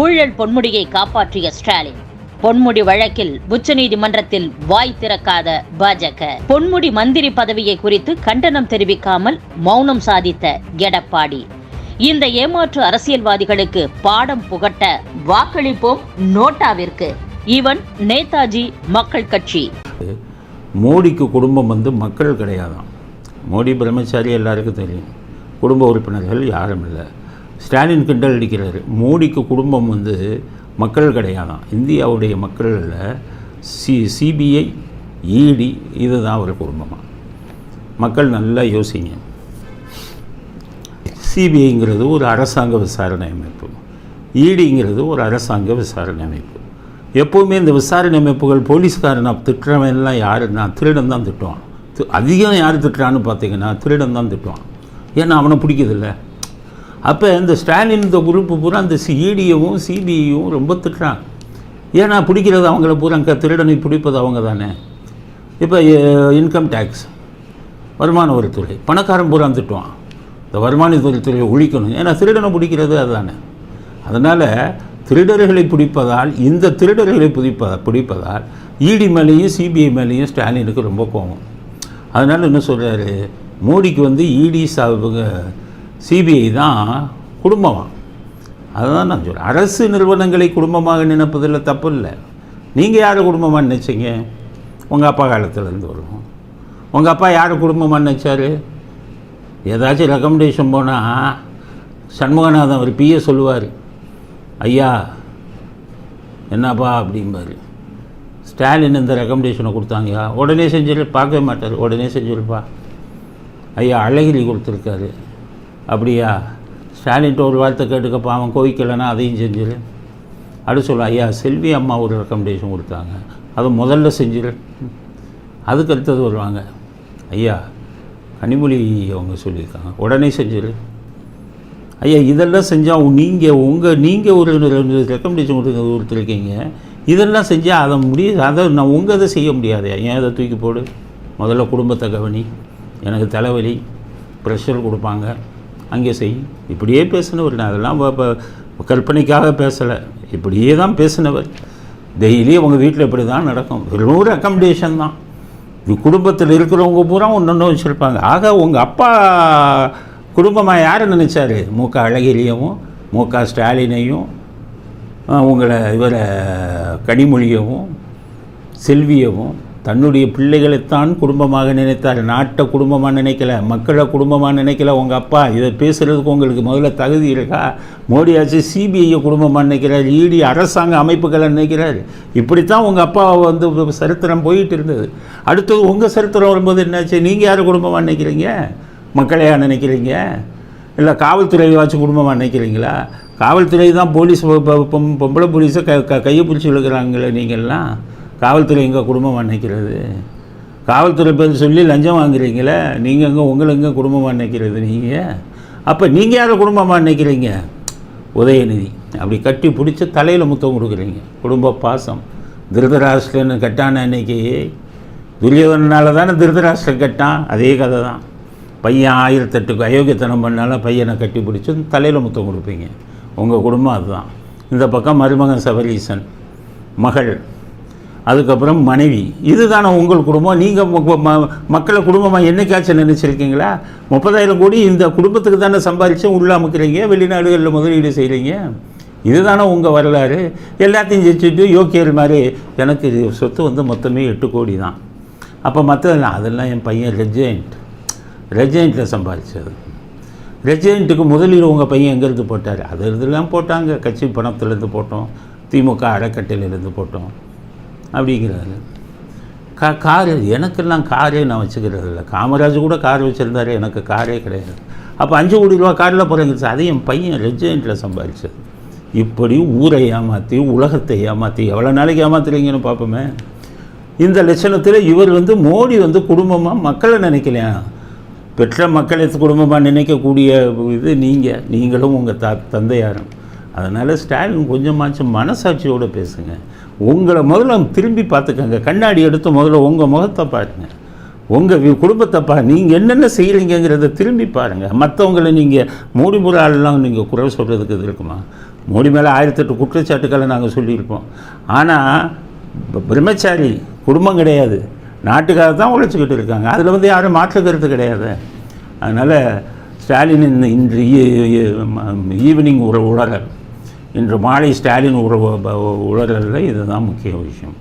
ஊழல் பொன்முடியை காப்பாற்றிய ஸ்டாலின். பொன்முடி வழக்கில் உச்சநீதிமன்றத்தில் வாய் திறக்காத பாஜக. பொன்முடி மந்திரி பதவியை குறித்து கண்டனம் தெரிவிக்காமல் மௌனம் சாதித்த எடப்பாடி. இந்த ஏமாற்று அரசியல்வாதிகளுக்கு பாடம் புகட்ட வாக்களிப்போம் நோட்டாவிற்கு. இவன் நேதாஜி மக்கள் கட்சி. மோடிக்கு குடும்பம் வந்து மக்கள் கிடையாதான். மோடி பிரம்மச்சாரி எல்லாருக்கும் தெரியும். குடும்ப உறுப்பினர்கள் யாரும் இல்லை. ஸ்டாலின் கிண்டல் அடிக்கிறாரு. மோடிக்கு குடும்பம் வந்து மக்கள் கிடையாதான் இந்தியாவுடைய மக்களில் சி சிபிஐ இடி இதுதான் அவர் குடும்பமாக மக்கள் நல்லா யோசிங்க. சிபிஐங்கிறது ஒரு அரசாங்க விசாரணை அமைப்பு. இடிங்கிறது ஒரு அரசாங்க விசாரணை அமைப்பு. எப்போவுமே இந்த விசாரணை அமைப்புகள் போலீஸ்காரனா திட்டுறவன் எல்லாம் யாருன்னா திருடன் தான் திட்டுவான் அதிகம் யார் திட்டுறான்னு பார்த்தீங்கன்னா திருடன் தான் திட்டுவான். ஏன்னா அவனை பிடிக்குதில்ல அப்போ இந்த ஸ்டாலின் இந்த குரூப்பு பூரா இந்த சிஇடியவும் சிபிஐயும் ரொம்ப திட்டுறான். ஏன்னா பிடிக்கிறது அவங்கள பூரா அங்கே திருடனை பிடிப்பது அவங்க தானே. இப்போ இன்கம் டேக்ஸ் வருமான வரித்துறை. பணக்காரன் பூரா திட்டுவான். இந்த வருமான வரித்துறையை ஒழிக்கணும். ஏன்னா திருடனை பிடிக்கிறது அதுதானே. அதனால் திருடர்களை பிடிப்பதால் இந்த திருடர்களை பிடிப்ப பிடிப்பதால் இடி மேலேயும் சிபிஐ மேலேயும் ஸ்டாலினுக்கு ரொம்ப கோபம். அதனால் என்ன சொல்கிறாரு மோடிக்கு வந்து இடி சிபிஐ தான் குடும்பமாக அதுதான் நான் சொல்கிறேன் அரசு நிறுவனங்களை குடும்பமாக நினைப்பதில் தப்பு இல்லை. நீங்கள் யார் குடும்பமாக நினச்சிங்க? உங்கள் அப்பா காலத்துலேருந்து வருவோம் உங்கள் அப்பா யார் குடும்பமாக நினச்சாரு? ஏதாச்சும் ரெக்கமெண்டேஷன் போனால் சண்முகநாதன் அவர் பிஏ சொல்லுவார். ஐயா என்னப்பா? அப்படிம்பார். ஸ்டாலின் இந்த ரெக்கமெண்டேஷனை கொடுத்தாங்கயா? உடனே செஞ்சிரு பார்க்கவே மாட்டார். உடனே செஞ்சிருப்பா. ஐயா அழகிரி கொடுத்துருக்காரு. அப்படியா? ஸ்டாலின்ட்ட ஒரு வார்த்தை கேட்டுக்கப்பா அவன் கோவிக்கலைன்னா அதையும் செஞ்சிரு. அப்படி சொல்ல ஐயா செல்வி அம்மா ஒரு ரெக்கமெண்டேஷன் கொடுத்தாங்க. அதை முதல்ல செஞ்சிரு. அதுக்கு அடுத்தது வருவாங்க. ஐயா கனிமொழி அவங்க சொல்லியிருக்காங்க. உடனே செஞ்சிரு. ஐயா இதெல்லாம் செஞ்சால் நீங்கள் உங்கள் நீங்கள் ஒரு ரெக்கமெண்டேஷன் கொடுத்து கொடுத்துருக்கீங்க. இதெல்லாம் செஞ்சால் அதை முடிய அதை நான் உங்கள் இதை செய்ய முடியாது. ஏன் அதை தூக்கி போடு? முதல்ல குடும்பத்தை கவனி. எனக்கு தலைவலி. ப்ரெஷர் கொடுப்பாங்க. அங்கே செய். இப்படியே பேசினவர் நான் அதெல்லாம் கற்பனைக்காக பேசலை. இப்படியே தான் பேசினவர். டெய்லி உங்கள் வீட்டில் இப்படி தான் நடக்கும். வெறும் அக்கமடேஷன் தான். இது குடும்பத்தில் இருக்கிறவங்க பூரா ஒன்று வச்சுருப்பாங்க. ஆக உங்கள் அப்பா குடும்பமாக யாரை நினச்சாரு? மு க அழகிரியவும் மு க ஸ்டாலினையும் உங்களை இவரை கனிமொழியவும் செல்வியவும் தன்னுடைய பிள்ளைகளைத்தான் குடும்பமாக நினைத்தார். நாட்டை குடும்பமாக நினைக்கல மக்களை குடும்பமாக நினைக்கல உங்கள் அப்பா இதை பேசுகிறதுக்கு உங்களுக்கு முதல்ல தகுதி இருக்கா? மோடியாச்சு சிபிஐயை குடும்பமாக நினைக்கிறார் இடி அரசாங்க அமைப்புகளை நினைக்கிறார். இப்படித்தான் உங்கள் அப்பா வந்து சரித்திரம் போயிட்டு இருந்தது. அடுத்தது உங்கள் சரித்திரம் வரும்போது என்னாச்சு? நீங்கள் யார் குடும்பமாக நினைக்கிறீங்க? மக்களையா நினைக்கிறீங்க? இல்லை காவல்துறையாச்சும் குடும்பமாக நினைக்கிறீங்களா? காவல்துறை தான் போலீஸ் பொம்பளை போலீஸை க க கையை பிடிச்சி விழுக்கிறாங்களே நீங்கள்லாம். காவல்துறை எங்கள் குடும்பமாக அன்னைக்கிறது காவல்துறை பேர் சொல்லி லஞ்சம் வாங்குறீங்களே நீங்கள் எங்கே உங்களை எங்கே குடும்பமாக நினைக்கிறது நீங்கள் அப்போ நீங்கள் யாரை குடும்பமாக நினைக்கிறீங்க உதயநிதி. அப்படி கட்டி பிடிச்சி தலையில் முத்தம் கொடுக்குறீங்க. குடும்ப பாசம். திருதராஷ்டிரன்னு கட்டான அன்னைக்கு துரியோதனால தானே திருதராஷ்டிரம் கட்டான். அதே கதை தான். பையன் ஆயிரத்தெட்டுக்கு அயோக்கியத்தனம் பண்ணாலும் பையனை கட்டி பிடிச்சி தலையில் முத்தம் கொடுப்பீங்க. உங்கள் குடும்பம் அதுதான். இந்த பக்கம் மருமகன் சபரீசன். மகள். அதுக்கப்புறம் மனைவி. இதுதானே உங்கள் குடும்பம்? நீங்கள் மக்களை குடும்பமாக என்னைக்காச்சும் நினச்சிருக்கீங்களா? முப்பதாயிரம் கோடி இந்த குடும்பத்துக்கு தானே சம்பாதிச்சு உள்ள அமைக்கிறீங்க? வெளிநாடுகளில் முதலீடு செய்கிறீங்க இதுதானே உங்கள் வரலாறு. எல்லாத்தையும் ஜெயிச்சுட்டு யோக்கியர் மாதிரி. எனக்கு இது சொத்து வந்து மொத்தமே எட்டு கோடி தான். அப்போ மற்றதெல்லாம் அதெல்லாம் என் பையன் ரெஜெண்ட் ரெஜெண்ட்டில் சம்பாதிச்சது ரெஜெண்ட்டுக்கு முதலீடு உங்கள் பையன் எங்கேருந்து போட்டார்? அது இதெல்லாம் போட்டாங்க. கட்சி பணத்துலேருந்து போட்டோம். திமுக அறக்கட்டையிலேருந்து போட்டோம். அப்படிங்கிறாரு. கா காரு எனக்கெல்லாம் காரே நான் வச்சுக்கிறது இல்லை காமராஜ் கூட கார் வச்சுருந்தாரு எனக்கு காரே கிடையாது. அப்போ அஞ்சு கோடி ரூபா காரில் போகிறேங்க அது என் பையன் ரெஜிடென்ட்டில் சம்பாதிச்சது இப்படி ஊரை ஏமாற்றி உலகத்தை ஏமாற்றி எவ்வளோ நாளைக்கு ஏமாத்துறீங்கன்னு பார்ப்போமே இந்த லட்சணத்தில் இவர் வந்து மோடி வந்து குடும்பமாக மக்களை நினைக்கலையா? பெற்ற மக்களை குடும்பமாக நினைக்கக்கூடிய இது நீங்கள் நீங்களும் உங்கள் த தந்தையாரும். அதனால் ஸ்டாலின் கொஞ்சமாச்சும் மனசாட்சியோடு பேசுங்கள் உங்களை முதல்ல திரும்பி பார்த்துக்கோங்க. கண்ணாடி எடுத்து முதல்ல உங்கள் முகத்தை பாருங்க. உங்கள் குடும்பத்தை பா நீங்கள் என்னென்ன செய்கிறீங்கிறத திரும்பி பாருங்கள் மற்றவங்களை நீங்கள் மூடி முறாலெல்லாம் நீங்கள் குறை சொல்கிறதுக்கு இது இருக்குமா? மோடி மேலே ஆயிரத்தெட்டு குற்றச்சாட்டுக்களை நாங்கள் சொல்லியிருப்போம். ஆனால் பிரம்மச்சாரி குடும்பம் கிடையாது. நாட்டுக்காக தான் உழைச்சிக்கிட்டு இருக்காங்க. அதில் வந்து யாரும் மாற்றுக்கிறது கருத்து கிடையாது. அதனால் ஸ்டாலின் இந்த இன்று ஈவினிங் உற உளறல் இன்று மாலை ஸ்டாலின் உற உளறலில் இதுதான் முக்கிய விஷயம்.